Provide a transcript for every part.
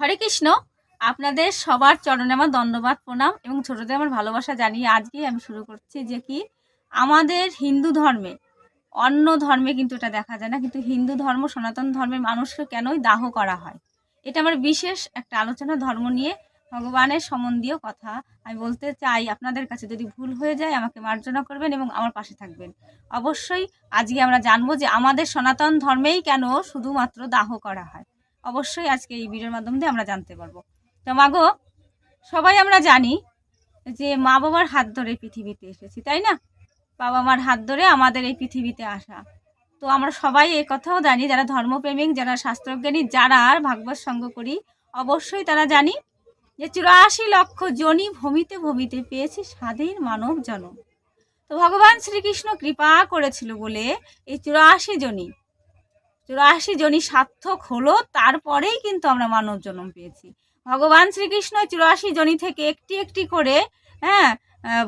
হরে কৃষ্ণ। আপনাদের সবার চরণে আমার দণ্ডবাদ প্রণাম এবং ছোটদের আমার ভালোবাসা জানিয়ে আজকে আমি শুরু করছি যে কি? আমাদের হিন্দু ধর্মে, অন্য ধর্মে কিন্তু এটা দেখা যায় না, কিন্তু হিন্দু ধর্ম, সনাতন ধর্মের মানুষকে কেনই দাহ করা হয়? এটা আমার বিশেষ একটা আলোচনা, ধর্ম নিয়ে ভগবানের সম্বন্ধীয় কথা। আমি বলতে চাই, আপনাদের কাছে যদি ভুল হয়ে যায়, আমাকে মার্জনা করবেন এবং আমার পাশে থাকবেন। অবশ্যই আজকে আমরা জানব যে আমাদের সনাতন ধর্মেই কেন শুধুমাত্র দাহ করা হয়। অবশ্যই আজকে এই ভিডিওর মাধ্যম দিয়ে আমরা জানতে পারব। তো মাগো সবাই আমরা জানি যে মা বাবার হাত ধরে পৃথিবীতে এসেছি, তাই না? বাবা মার হাত ধরে আমাদের এই পৃথিবীতে আসা। তো আমরা সবাই এই কথাও জানি, যারা ধর্মপ্রেমিক, যারা শাস্ত্রজ্ঞানী, যারা ভাগবত সঙ্গ করি, অবশ্যই তারা জানি যে চুরাশি লক্ষ জনি ভূমিতে ভূমিতে পেয়েছি স্বাধীন মানব জনম। তো ভগবান শ্রীকৃষ্ণ কৃপা করেছিল বলে এই চুরাশি জনি চুরাশি জনি সার্থক হলো, তারপরেই কিন্তু আমরা মানব জন্ম পেয়েছি। ভগবান শ্রীকৃষ্ণ চুরাশি জনি থেকে একটি একটি করে হ্যাঁ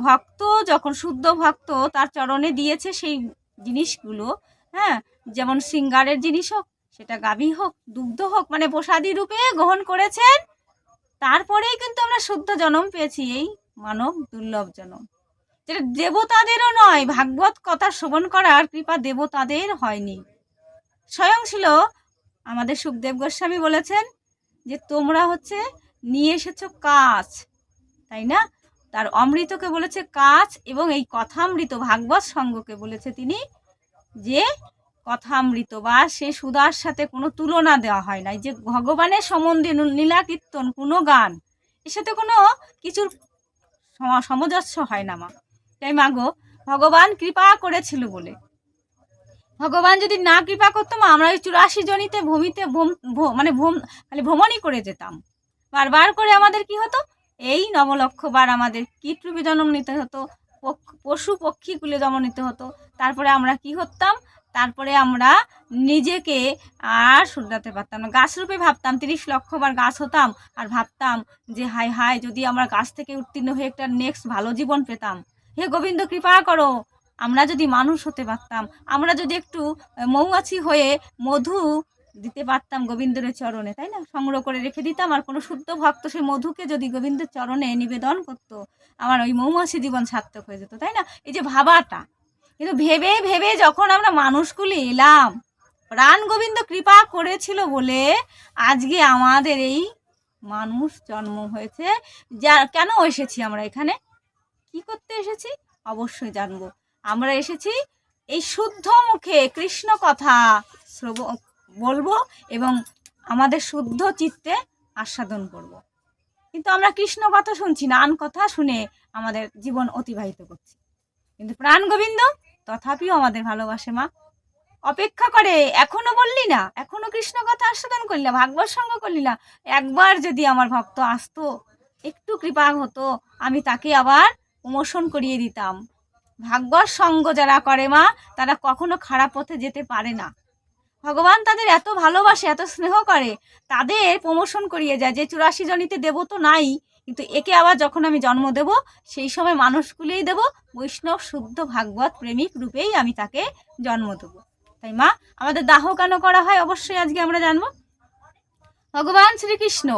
ভক্ত, যখন শুদ্ধ ভক্ত, তার চরণে দিয়েছে সেই জিনিসগুলো হ্যাঁ যেমন সিঙ্গারের জিনিস হোক, সেটা গাভী হোক, দুগ্ধ হোক মানে প্রসাদী রূপে গ্রহণ করেছেন, তারপরেই কিন্তু আমরা শুদ্ধ জন্ম পেয়েছি, এই মানব দুর্লভ জন্ম। যেটা দেবতাদেরও নয়, ভাগবত কথা শ্রবণ করার কৃপা দেবতাদের হয়নি। স্বয়ং ছিল আমাদের সুখদেব গোস্বামী বলেছেন যে তোমরা হচ্ছে নিয়ে এসেছ কাজ তাই না? তার অমৃতকে বলেছে কাজ এবং এই কথামৃত ভাগবত সঙ্গকে বলেছে তিনি যে কথামৃত বা সে সুদার সাথে কোনো তুলনা দেওয়া হয় না যে ভগবানের সম্বন্ধে নু- লীলা কীর্তন কোনো গান এর সাথে কোনো কিছুর সম- সামঞ্জস্য হয় না মা। তাই মাগো ভগবান কৃপা করেছিল বলে। ভগবান যদি না কৃপা করতো আমরা ওই চুরাশি জনিতে ভূমিতে মানে খালি ভ্রমণই করে যেতাম। বারবার করে আমাদের কি হতো? এই নবলক্ষবার আমাদের কীটরূপে জন্ম নিতে হতো পশু পক্ষীকুলে জন্ম নিতে হতো। তারপরে আমরা কি হতাম? তারপরে আমরা নিজেকে আর শুধরাতে পারতাম না। গাছ রূপে ভাবতাম, তিরিশ লক্ষবার গাছ হতাম আর ভাবতাম যে হাই হাই যদি আমরা গাছ থেকে উত্তীর্ণ হয়ে একটা নেক্সট ভালো জীবন পেতাম। হে গোবিন্দ, কৃপা করো। আমরা যদি মানুষ হতে পারতাম, আমরা যদি একটু মৌমাছি হয়ে মধু দিতে পারতাম গোবিন্দের চরণে, তাই না? সংগ্রহ করে রেখে দিতাম, আর কোনো শুদ্ধ ভক্ত সেই মধুকে যদি গোবিন্দের চরণে নিবেদন করতো, আমার ওই মৌমাছি জীবন সার্থক হয়ে যেত, তাই না? এই যে ভাবাটা। কিন্তু ভেবে ভেবে যখন আমরা মানুষগুলি এলাম, প্রাণ গোবিন্দ কৃপা করেছিল বলে আজকে আমাদের এই মানুষ জন্ম হয়েছে। যা, কেন এসেছি আমরা এখানে? কি করতে এসেছি? অবশ্যই জানব। আমরা এসেছি এই শুদ্ধ মুখে কৃষ্ণ কথা শ্রব, বলব এবং আমাদের শুদ্ধ চিত্তে আস্বাদন করব। কিন্তু আমরা কৃষ্ণ কথা শুনছি না, আন কথা শুনে আমাদের জীবন অতিবাহিত করছি। কিন্তু প্রাণ গোবিন্দ তথাপিও আমাদের ভালোবাসে মা। অপেক্ষা করে, এখনও বললি না, এখনও কৃষ্ণ কথা আস্বাদন করলি না, ভাগবত সঙ্গ করলি না, একবার যদি আমার ভক্ত আসতো, একটু কৃপা হতো, আমি তাকে আবার প্রমোশন করিয়ে দিতাম। ভাগবত সঙ্গ যারা করে মা, তারা কখনো খারাপ পথে যেতে পারে না। ভগবান তাদের এত ভালোবাসে, এত স্নেহ করে, তাদের প্রমোশন করিয়ে যায় যে চুরাশি জনিতে দেব তো নাই, কিন্তু একে আবার যখন আমি জন্ম দেব, সেই সময় মানুষগুলিই দেব, বৈষ্ণব, শুদ্ধ, ভাগবত, প্রেমিক রূপেই আমি তাকে জন্ম দেবো। তাই মা, আমাদের দাহ কেন করা হয় অবশ্যই আজকে আমরা জানব। ভগবান শ্রীকৃষ্ণ,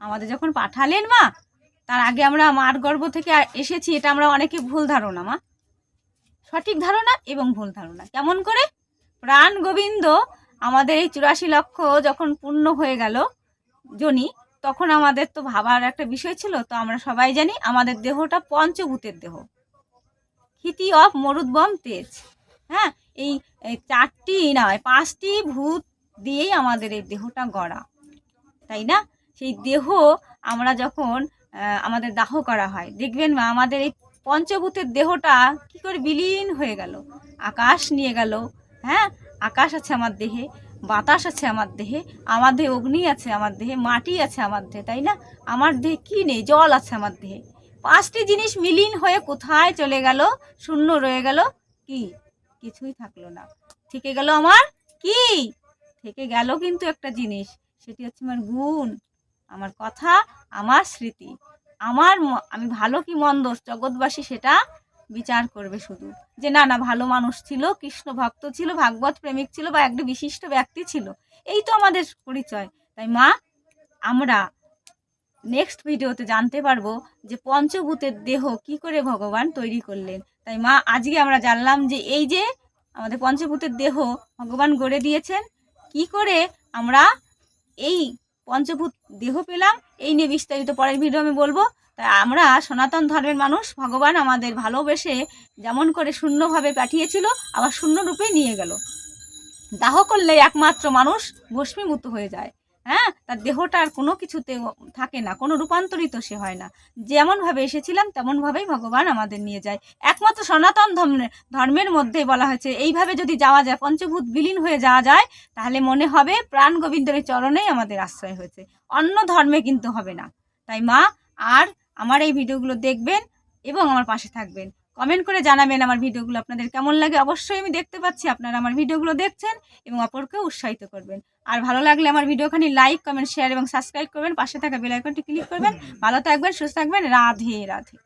আমাদের যখন পাঠালেন মা, তার আগে আমরা মার গর্ভ থেকে এসেছি, এটা আমরা অনেকে ভুল ধারণা মা। সঠিক ধারণা এবং ভুল ধারণা। কেমন করে? প্রাণ গোবিন্দ আমাদের এই চুরাশি লক্ষ যখন পূর্ণ হয়ে গেল জনি, তখন আমাদের তো ভাবার একটা বিষয় ছিল, তো আমরা সবাই জানি আমাদের দেহটা পঞ্চভূতের দেহ। ক্ষিতি অফ মরুদ্বম তেজ। হ্যাঁ এই চারটি নয়, পাঁচটি ভূত দিয়েই আমাদের এই দেহটা গড়া। তাই না? সেই দেহ আমরা যখন আমাদের দাহ করা হয়, দেখবেন মা, আমাদের এই পঞ্চভূতের দেহটা কি করে বিলীন হয়ে গেল? আকাশ নিয়ে গেল। হ্যাঁ? আকাশ আছে আমার দেহে, বাতাস আছে আমার দেহে আমার দেহে অগ্নি আছে আমার দেহে, মাটি আছে আমার দেহে, তাই না? আমার দেহে কি নেই? জল আছে আমার দেহে। পাঁচটি জিনিস মিলিন হয়ে কোথায় চলে গেল? শূন্য রয়ে গেল। কি? কিছুই থাকল না। থেকে গেল আমার কি? থেকে গেল কিন্তু একটা জিনিস। সেটি হচ্ছে আমার গুণ, আমার কথা, আমার স্মৃতি। আমার আমি ভালো কি মন্দ? জগৎবাসী সেটা বিচার করবে শুধু। যে না না, ভালো মানুষ ছিল, কৃষ্ণ ভক্ত ছিল, ভাগবত প্রেমিক ছিল বা একটা বিশিষ্ট ব্যক্তি ছিল। এই তো আমাদের পরিচয়। তাই মা, আমরা নেক্সট ভিডিওতে জানতে পারব যে পঞ্চভূতের দেহ কি করে ভগবান তৈরি করলেন। তাই মা, আজকে আমরা জানলাম যে এই যে আমাদের পঞ্চভূতের দেহ ভগবান গড়ে দিয়েছেন, কি করে আমরা এই পঞ্চভূত দেহ পেলাম, এই নিয়ে বিস্তারিত পরের ভিডিও আমি বলব। তাই আমরা সনাতন ধর্মের মানুষ, ভগবান আমাদের ভালোবেসে যেমন করে শূন্যভাবে পাঠিয়েছিল, আবার শূন্য রূপে নিয়ে গেল। দাহ করলে একমাত্র মানুষ ভস্মীভূত হয়ে যায়। হ্যাঁ? তার দেহটা আর কোনো কিছুতে থাকে না, কোনো রূপান্তরিত সে হয় না। যেমনভাবে এসেছিলাম, তেমনভাবেই ভগবান আমাদের নিয়ে যায়। একমাত্র সনাতন ধর্মের ধর্মের মধ্যে বলা হয়েছে, এইভাবে যদি যাওয়া যায়, পঞ্চভূত বিলীন হয়ে যাওয়া যায়, তাহলে মনে হবে প্রাণ গোবিন্দের চরণেই আমাদের আশ্রয় হয়েছে। অন্য ধর্মে কিন্তু হবে না। তাই মা, আর আমার এই ভিডিওগুলো দেখবেন এবং আমার পাশে থাকবেন। কমেন্ট করে জানাবেন আমার ভিডিওগুলো আপনাদের কেমন লাগে। অবশ্যই আমি দেখতে পাচ্ছি, আপনারা আমার ভিডিওগুলো দেখছেন এবং অপরকে উৎসাহিত করবেন। আর ভালো লাগলে আমার ভিডিওখানি লাইক কমেন্ট শেয়ার এবং সাবস্ক্রাইব করবেন। পাশে থাকা বেলাইকনটি ক্লিক করবেন। ভালো থাকবেন, সুস্থ থাকবেন। রাধে রাধে।